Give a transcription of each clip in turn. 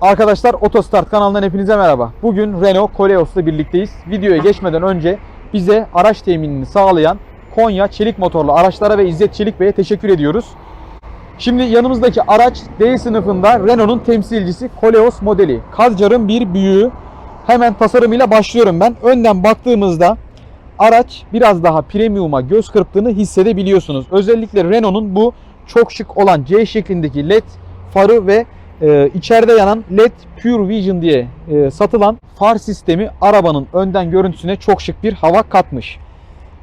Arkadaşlar Otostart kanalından hepinize merhaba. Bugün Renault Koleos'la birlikteyiz. Videoya geçmeden önce bize araç teminini sağlayan Konya çelik motorlu araçlara ve İzzet Çelik Bey'e teşekkür ediyoruz. Şimdi yanımızdaki araç D sınıfında Renault'un temsilcisi Koleos modeli. Kazcar'ın bir büyüğü. Hemen tasarımıyla başlıyorum ben. Önden baktığımızda araç biraz daha premium'a göz kırptığını hissedebiliyorsunuz. Özellikle Renault'un bu çok şık olan C şeklindeki LED farı ve e, içeride yanan LED Pure Vision diye e, satılan far sistemi arabanın önden görüntüsüne çok şık bir hava katmış.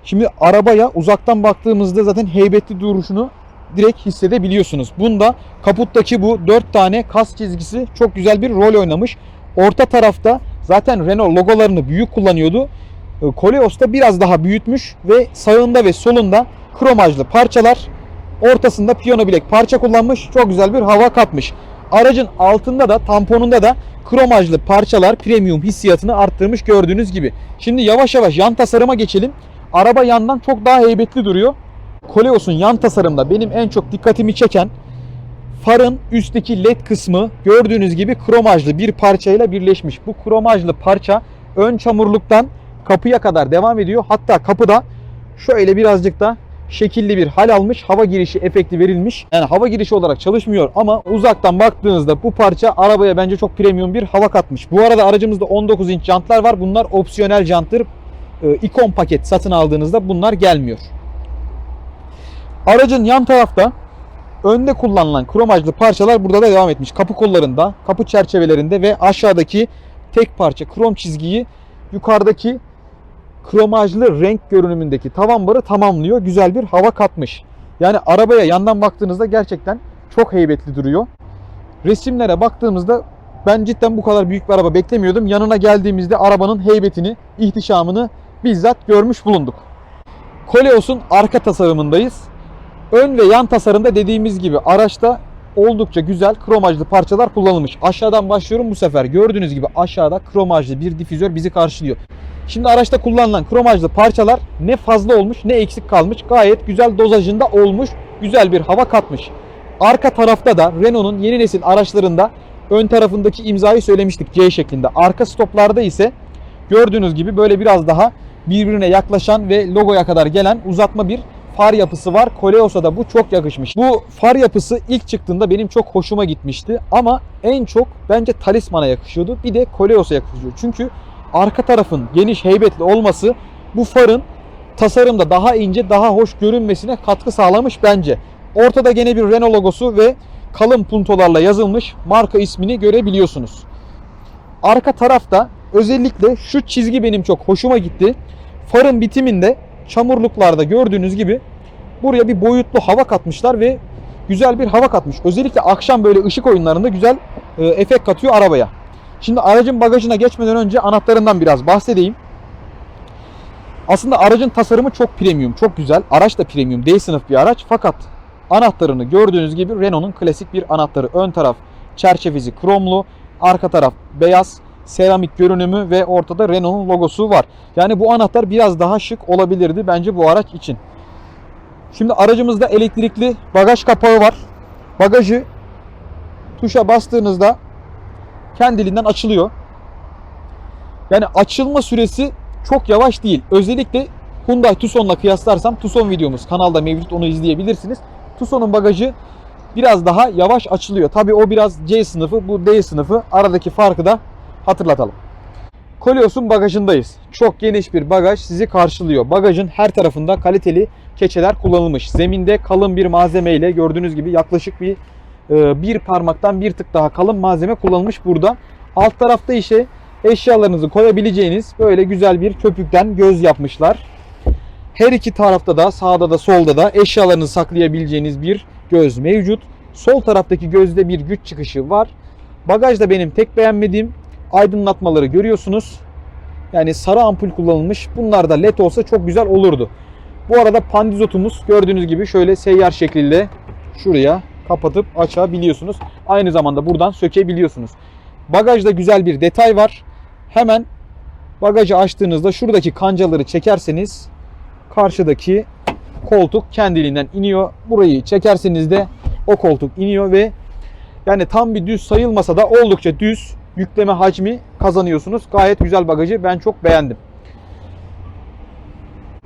Şimdi arabaya uzaktan baktığımızda zaten heybetli duruşunu direkt hissedebiliyorsunuz. Bunda kaputtaki bu 4 tane kas çizgisi çok güzel bir rol oynamış. Orta tarafta zaten Renault logolarını büyük kullanıyordu. E, Koleos'ta biraz daha büyütmüş ve sağında ve solunda kromajlı parçalar, ortasında piyano bilek parça kullanmış. Çok güzel bir hava katmış. Aracın altında da tamponunda da kromajlı parçalar premium hissiyatını arttırmış gördüğünüz gibi. Şimdi yavaş yavaş yan tasarıma geçelim. Araba yandan çok daha heybetli duruyor. Koleos'un yan tasarımda benim en çok dikkatimi çeken farın üstteki led kısmı gördüğünüz gibi kromajlı bir parçayla birleşmiş. Bu kromajlı parça ön çamurluktan kapıya kadar devam ediyor. Hatta kapıda şöyle birazcık da şekilli bir hal almış. Hava girişi efekti verilmiş. Yani hava girişi olarak çalışmıyor ama uzaktan baktığınızda bu parça arabaya bence çok premium bir hava katmış. Bu arada aracımızda 19 inç jantlar var. Bunlar opsiyonel janttır. Ee, ikon paket satın aldığınızda bunlar gelmiyor. Aracın yan tarafta önde kullanılan kromajlı parçalar burada da devam etmiş. Kapı kollarında, kapı çerçevelerinde ve aşağıdaki tek parça krom çizgiyi yukarıdaki kromajlı renk görünümündeki tavan barı tamamlıyor. Güzel bir hava katmış. Yani arabaya yandan baktığınızda gerçekten çok heybetli duruyor. Resimlere baktığımızda ben cidden bu kadar büyük bir araba beklemiyordum. Yanına geldiğimizde arabanın heybetini, ihtişamını bizzat görmüş bulunduk. Koleos'un arka tasarımındayız. Ön ve yan tasarımda dediğimiz gibi araçta oldukça güzel kromajlı parçalar kullanılmış. Aşağıdan başlıyorum bu sefer. Gördüğünüz gibi aşağıda kromajlı bir difüzör bizi karşılıyor. Şimdi araçta kullanılan kromajlı parçalar ne fazla olmuş ne eksik kalmış. Gayet güzel dozajında olmuş. Güzel bir hava katmış. Arka tarafta da Renault'un yeni nesil araçlarında ön tarafındaki imzayı söylemiştik C şeklinde. Arka stoplarda ise gördüğünüz gibi böyle biraz daha birbirine yaklaşan ve logoya kadar gelen uzatma bir far yapısı var. Koleos'a da bu çok yakışmış. Bu far yapısı ilk çıktığında benim çok hoşuma gitmişti. Ama en çok bence Talisman'a yakışıyordu. Bir de Koleos'a yakışıyor. Çünkü arka tarafın geniş heybetli olması bu farın tasarımda daha ince, daha hoş görünmesine katkı sağlamış bence. Ortada gene bir Renault logosu ve kalın puntolarla yazılmış marka ismini görebiliyorsunuz. Arka tarafta özellikle şu çizgi benim çok hoşuma gitti. Farın bitiminde çamurluklarda gördüğünüz gibi buraya bir boyutlu hava katmışlar ve güzel bir hava katmış. Özellikle akşam böyle ışık oyunlarında güzel e, efekt katıyor arabaya. Şimdi aracın bagajına geçmeden önce anahtarından biraz bahsedeyim. Aslında aracın tasarımı çok premium, çok güzel. Araç da premium, D sınıf bir araç. Fakat anahtarını gördüğünüz gibi Renault'un klasik bir anahtarı. Ön taraf çerçevesi kromlu, arka taraf beyaz, seramik görünümü ve ortada Renault'un logosu var. Yani bu anahtar biraz daha şık olabilirdi bence bu araç için. Şimdi aracımızda elektrikli bagaj kapağı var. Bagajı tuşa bastığınızda kendiliğinden açılıyor. Yani açılma süresi çok yavaş değil. Özellikle Hyundai Tucson'la kıyaslarsam Tucson videomuz kanalda mevcut onu izleyebilirsiniz. Tucson'un bagajı biraz daha yavaş açılıyor. Tabii o biraz C sınıfı, bu D sınıfı. Aradaki farkı da hatırlatalım. Koleos'un bagajındayız. Çok geniş bir bagaj sizi karşılıyor. Bagajın her tarafında kaliteli keçeler kullanılmış. Zeminde kalın bir malzeme ile gördüğünüz gibi yaklaşık bir bir parmaktan bir tık daha kalın malzeme kullanılmış burada. Alt tarafta ise eşyalarınızı koyabileceğiniz böyle güzel bir köpükten göz yapmışlar. Her iki tarafta da sağda da solda da eşyalarınızı saklayabileceğiniz bir göz mevcut. Sol taraftaki gözde bir güç çıkışı var. Bagajda benim tek beğenmediğim aydınlatmaları görüyorsunuz. Yani sarı ampul kullanılmış. Bunlar da led olsa çok güzel olurdu. Bu arada pandizotumuz gördüğünüz gibi şöyle seyyar şekilde şuraya kapatıp açabiliyorsunuz. Aynı zamanda buradan sökebiliyorsunuz. Bagajda güzel bir detay var. Hemen bagajı açtığınızda şuradaki kancaları çekerseniz karşıdaki koltuk kendiliğinden iniyor. Burayı çekerseniz de o koltuk iniyor ve Yani tam bir düz sayılmasa da oldukça düz yükleme hacmi kazanıyorsunuz. Gayet güzel bagajı. Ben çok beğendim.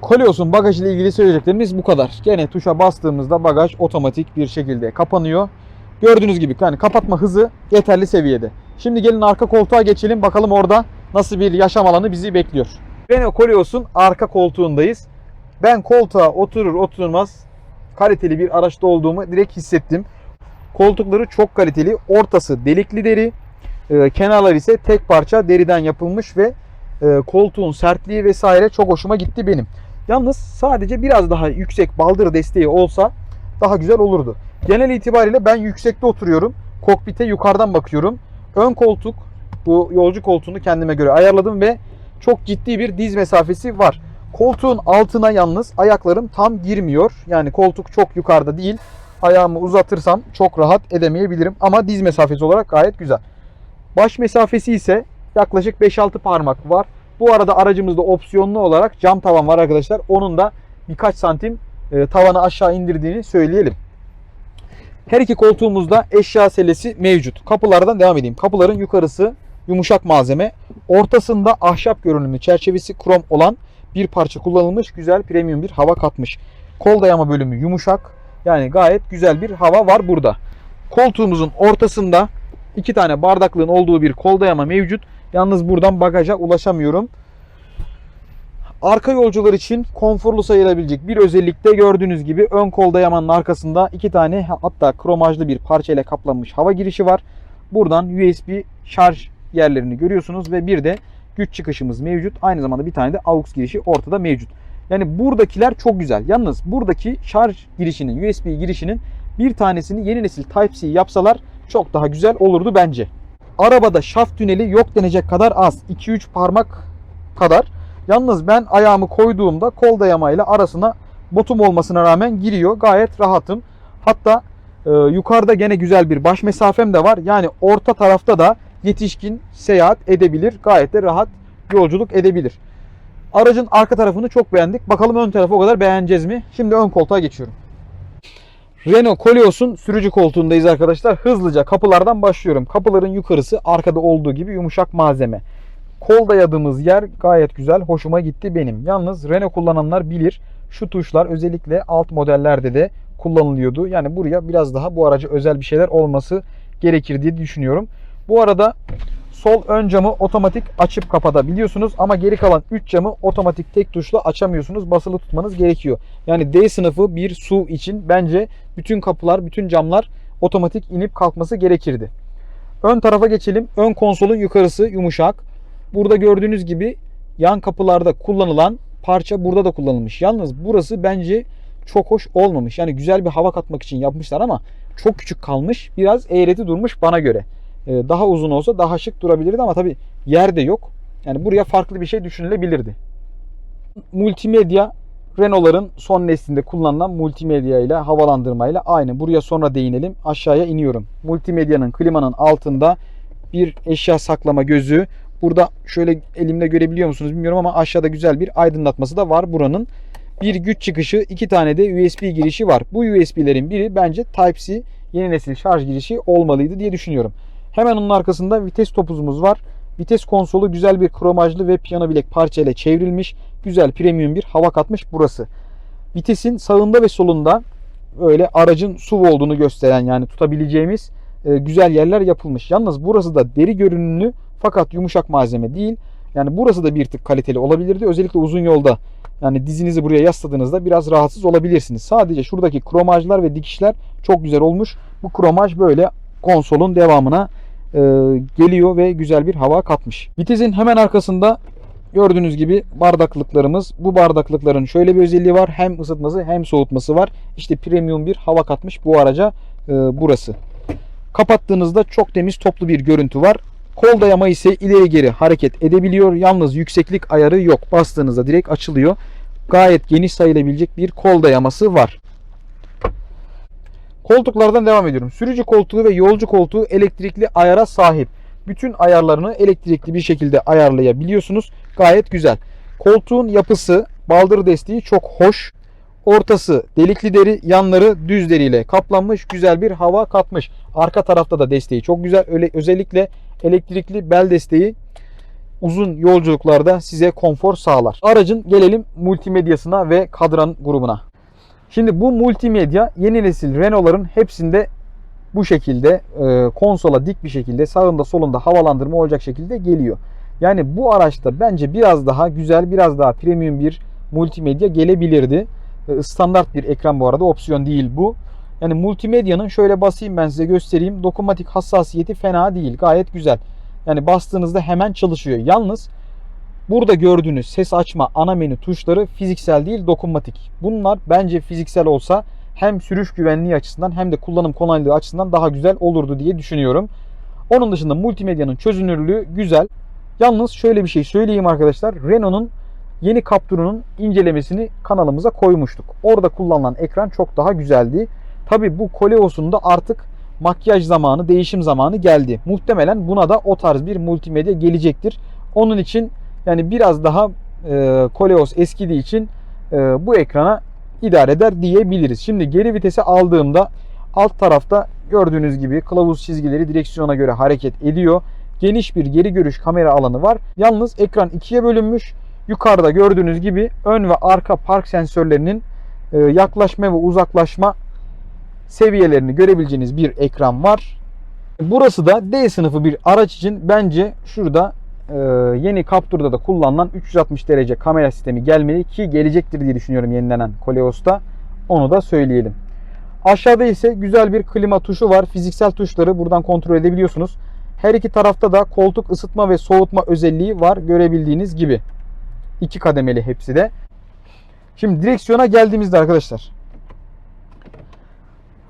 Koleos'un bagaj ile ilgili söyleyeceklerimiz bu kadar. Gene tuşa bastığımızda bagaj otomatik bir şekilde kapanıyor. Gördüğünüz gibi yani kapatma hızı yeterli seviyede. Şimdi gelin arka koltuğa geçelim. Bakalım orada nasıl bir yaşam alanı bizi bekliyor. Renault Koleos'un arka koltuğundayız. Ben koltuğa oturur oturmaz kaliteli bir araçta olduğumu direkt hissettim. Koltukları çok kaliteli. Ortası delikli deri. e, kenarlar ise tek parça deriden yapılmış ve e, koltuğun sertliği vesaire çok hoşuma gitti benim. Yalnız sadece biraz daha yüksek baldır desteği olsa daha güzel olurdu. Genel itibariyle ben yüksekte oturuyorum. Kokpite yukarıdan bakıyorum. Ön koltuk bu yolcu koltuğunu kendime göre ayarladım ve çok ciddi bir diz mesafesi var. Koltuğun altına yalnız ayaklarım tam girmiyor. Yani koltuk çok yukarıda değil. Ayağımı uzatırsam çok rahat edemeyebilirim ama diz mesafesi olarak gayet güzel. Baş mesafesi ise yaklaşık 5-6 parmak var. Bu arada aracımızda opsiyonlu olarak cam tavan var arkadaşlar. Onun da birkaç santim e, tavanı aşağı indirdiğini söyleyelim. Her iki koltuğumuzda eşya selesi mevcut. Kapılardan devam edeyim. Kapıların yukarısı yumuşak malzeme. Ortasında ahşap görünümlü çerçevesi krom olan bir parça kullanılmış. Güzel premium bir hava katmış. Kol dayama bölümü yumuşak. Yani gayet güzel bir hava var burada. Koltuğumuzun ortasında iki tane bardaklığın olduğu bir kol dayama mevcut. Yalnız buradan bagaja ulaşamıyorum. Arka yolcular için konforlu sayılabilecek bir özellikte gördüğünüz gibi ön kol dayamanın arkasında iki tane hatta kromajlı bir parça ile kaplanmış hava girişi var. Buradan USB şarj yerlerini görüyorsunuz ve bir de güç çıkışımız mevcut. Aynı zamanda bir tane de AUX girişi ortada mevcut. Yani buradakiler çok güzel. Yalnız buradaki şarj girişinin, USB girişinin bir tanesini yeni nesil Type-C yapsalar çok daha güzel olurdu bence. Arabada şaft tüneli yok denecek kadar az. 2-3 parmak kadar. Yalnız ben ayağımı koyduğumda kol dayamayla arasına botum olmasına rağmen giriyor. Gayet rahatım. Hatta e, yukarıda gene güzel bir baş mesafem de var. Yani orta tarafta da yetişkin seyahat edebilir. Gayet de rahat yolculuk edebilir. Aracın arka tarafını çok beğendik. Bakalım ön tarafı o kadar beğeneceğiz mi? Şimdi ön koltuğa geçiyorum. Renault Koleos'un sürücü koltuğundayız arkadaşlar. Hızlıca kapılardan başlıyorum. Kapıların yukarısı arkada olduğu gibi yumuşak malzeme. Kol dayadığımız yer gayet güzel. Hoşuma gitti benim. Yalnız Renault kullananlar bilir. Şu tuşlar özellikle alt modellerde de kullanılıyordu. Yani buraya biraz daha bu araca özel bir şeyler olması gerekir diye düşünüyorum. Bu arada sol ön camı otomatik açıp kapatabiliyorsunuz ama geri kalan 3 camı otomatik tek tuşla açamıyorsunuz. Basılı tutmanız gerekiyor. Yani D sınıfı bir SUV için bence bütün kapılar, bütün camlar otomatik inip kalkması gerekirdi. Ön tarafa geçelim. Ön konsolun yukarısı yumuşak. Burada gördüğünüz gibi yan kapılarda kullanılan parça burada da kullanılmış. Yalnız burası bence çok hoş olmamış. Yani güzel bir hava katmak için yapmışlar ama çok küçük kalmış. Biraz eğreti durmuş bana göre. Ee, Daha uzun olsa daha şık durabilirdi ama tabi yer de yok. Yani buraya farklı bir şey düşünülebilirdi. Multimedya Renault'ların son neslinde kullanılan multimedya ile havalandırma ile aynı. Buraya sonra değinelim. Aşağıya iniyorum. Multimedyanın klimanın altında bir eşya saklama gözü. Burada şöyle elimle görebiliyor musunuz bilmiyorum ama aşağıda güzel bir aydınlatması da var buranın. Bir güç çıkışı, iki tane de USB girişi var. Bu USB'lerin biri bence Type-C yeni nesil şarj girişi olmalıydı diye düşünüyorum. Hemen onun arkasında vites topuzumuz var. Vites konsolu güzel bir kromajlı ve piyano bilek parça ile çevrilmiş. Güzel premium bir hava katmış burası. Vitesin sağında ve solunda öyle aracın SUV olduğunu gösteren yani tutabileceğimiz e, güzel yerler yapılmış. Yalnız burası da deri görünümlü fakat yumuşak malzeme değil. Yani burası da bir tık kaliteli olabilirdi. Özellikle uzun yolda yani dizinizi buraya yasladığınızda biraz rahatsız olabilirsiniz. Sadece şuradaki kromajlar ve dikişler çok güzel olmuş. Bu kromaj böyle konsolun devamına geliyor ve güzel bir hava katmış. Vitesin hemen arkasında gördüğünüz gibi bardaklıklarımız. Bu bardaklıkların şöyle bir özelliği var. Hem ısıtması hem soğutması var. İşte premium bir hava katmış bu araca e, burası. Kapattığınızda çok temiz toplu bir görüntü var. Kol dayama ise ileri geri hareket edebiliyor. Yalnız yükseklik ayarı yok. Bastığınızda direkt açılıyor. Gayet geniş sayılabilecek bir kol dayaması var. Koltuklardan devam ediyorum. Sürücü koltuğu ve yolcu koltuğu elektrikli ayara sahip. Bütün ayarlarını elektrikli bir şekilde ayarlayabiliyorsunuz. Gayet güzel. Koltuğun yapısı, baldır desteği çok hoş. Ortası delikli deri, yanları düz deriyle kaplanmış. Güzel bir hava katmış. Arka tarafta da desteği çok güzel. Öyle özellikle elektrikli bel desteği uzun yolculuklarda size konfor sağlar. Aracın gelelim multimedyasına ve kadran grubuna. Şimdi bu multimedya yeni nesil Renault'ların hepsinde bu şekilde e, konsola dik bir şekilde sağında solunda havalandırma olacak şekilde geliyor. Yani bu araçta bence biraz daha güzel, biraz daha premium bir multimedya gelebilirdi. E, Standart bir ekran bu arada, opsiyon değil bu. Yani multimedyanın şöyle basayım ben size göstereyim. Dokunmatik hassasiyeti fena değil, gayet güzel. Yani bastığınızda hemen çalışıyor. Yalnız burada gördüğünüz ses açma ana menü tuşları fiziksel değil, dokunmatik. Bunlar bence fiziksel olsa hem sürüş güvenliği açısından hem de kullanım kolaylığı açısından daha güzel olurdu diye düşünüyorum. Onun dışında multimedyanın çözünürlüğü güzel. Yalnız şöyle bir şey söyleyeyim arkadaşlar. Renault'un yeni Captur'un incelemesini kanalımıza koymuştuk. Orada kullanılan ekran çok daha güzeldi. Tabi bu Koleos'un da artık makyaj zamanı, değişim zamanı geldi. Muhtemelen buna da o tarz bir multimedya gelecektir. Onun için yani biraz daha e, Koleos eskidiği için e, bu ekrana idare eder diyebiliriz. Şimdi geri vitese aldığımda alt tarafta gördüğünüz gibi kılavuz çizgileri direksiyona göre hareket ediyor. Geniş bir geri görüş kamera alanı var. Yalnız ekran ikiye bölünmüş. Yukarıda gördüğünüz gibi ön ve arka park sensörlerinin e, yaklaşma ve uzaklaşma seviyelerini görebileceğiniz bir ekran var. Burası da D sınıfı bir araç için bence şurada e, yeni Captur'da da kullanılan 360 derece kamera sistemi gelmeli ki gelecektir diye düşünüyorum yenilenen Koleos'ta. Onu da söyleyelim. Aşağıda ise güzel bir klima tuşu var. Fiziksel tuşları buradan kontrol edebiliyorsunuz. Her iki tarafta da koltuk ısıtma ve soğutma özelliği var görebildiğiniz gibi. İki kademeli hepsi de. Şimdi direksiyona geldiğimizde arkadaşlar.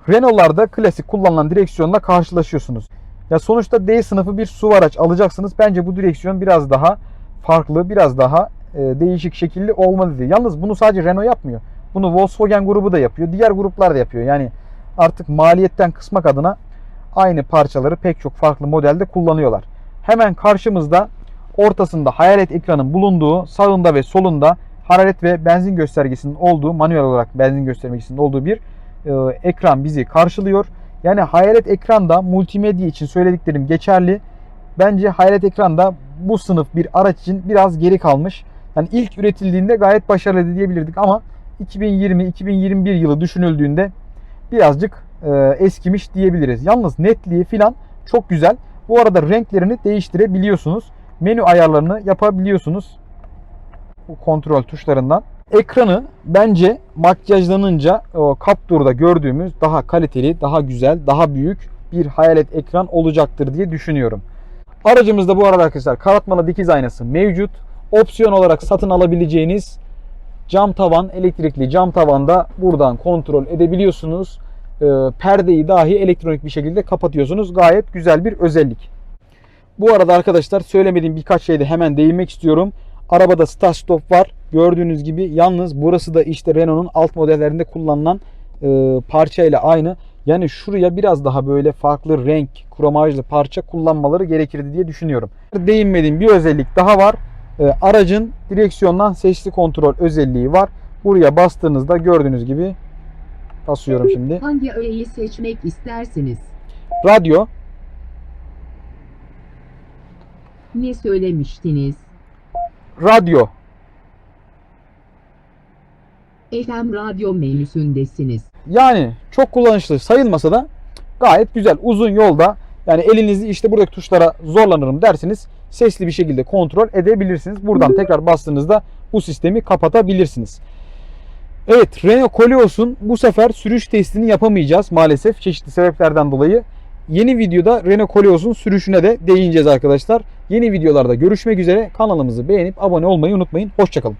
Renault'larda klasik kullanılan direksiyonla karşılaşıyorsunuz. Ya sonuçta D sınıfı bir SUV araç alacaksınız. Bence bu direksiyon biraz daha farklı, biraz daha e, değişik şekilli olmalı diye. Yalnız bunu sadece Renault yapmıyor. Bunu Volkswagen grubu da yapıyor. Diğer gruplar da yapıyor. Yani artık maliyetten kısmak adına aynı parçaları pek çok farklı modelde kullanıyorlar. Hemen karşımızda ortasında hayalet ekranın bulunduğu, sağında ve solunda hararet ve benzin göstergesinin olduğu, manuel olarak benzin göstergesinin olduğu bir e, ekran bizi karşılıyor. Yani hayalet ekranda multimedya için söylediklerim geçerli. Bence hayalet ekranda bu sınıf bir araç için biraz geri kalmış. Yani ilk üretildiğinde gayet başarılı diyebilirdik ama 2020-2021 yılı düşünüldüğünde birazcık e, eskimiş diyebiliriz. Yalnız netliği filan çok güzel. Bu arada renklerini değiştirebiliyorsunuz. Menü ayarlarını yapabiliyorsunuz. Bu kontrol tuşlarından. Ekranı bence makyajlanınca o Captur'da gördüğümüz daha kaliteli, daha güzel, daha büyük bir hayalet ekran olacaktır diye düşünüyorum. Aracımızda bu arada arkadaşlar karartmalı dikiz aynası mevcut. Opsiyon olarak satın alabileceğiniz cam tavan, elektrikli cam tavanda buradan kontrol edebiliyorsunuz. E, perdeyi dahi elektronik bir şekilde kapatıyorsunuz. Gayet güzel bir özellik. Bu arada arkadaşlar söylemediğim birkaç şeyde hemen değinmek istiyorum. Arabada start stop var. Gördüğünüz gibi yalnız burası da işte Renault'un alt modellerinde kullanılan e, parça ile aynı. Yani şuraya biraz daha böyle farklı renk, kromajlı parça kullanmaları gerekirdi diye düşünüyorum. Değinmediğim bir özellik daha var. E, aracın direksiyondan sesli kontrol özelliği var. Buraya bastığınızda gördüğünüz gibi basıyorum şimdi. Hangi öğeyi seçmek istersiniz? Radyo, Ne söylemiştiniz? radyo, FM radyo menüsündesiniz. Yani çok kullanışlı sayılmasa da gayet güzel. Uzun yolda yani elinizi işte buradaki tuşlara zorlanırım dersiniz. Sesli bir şekilde kontrol edebilirsiniz. Buradan tekrar bastığınızda bu sistemi kapatabilirsiniz. Evet Renault Koleos'un bu sefer sürüş testini yapamayacağız maalesef çeşitli sebeplerden dolayı. Yeni videoda Renault Koleos'un sürüşüne de değineceğiz arkadaşlar. Yeni videolarda görüşmek üzere. Kanalımızı beğenip abone olmayı unutmayın. Hoşçakalın.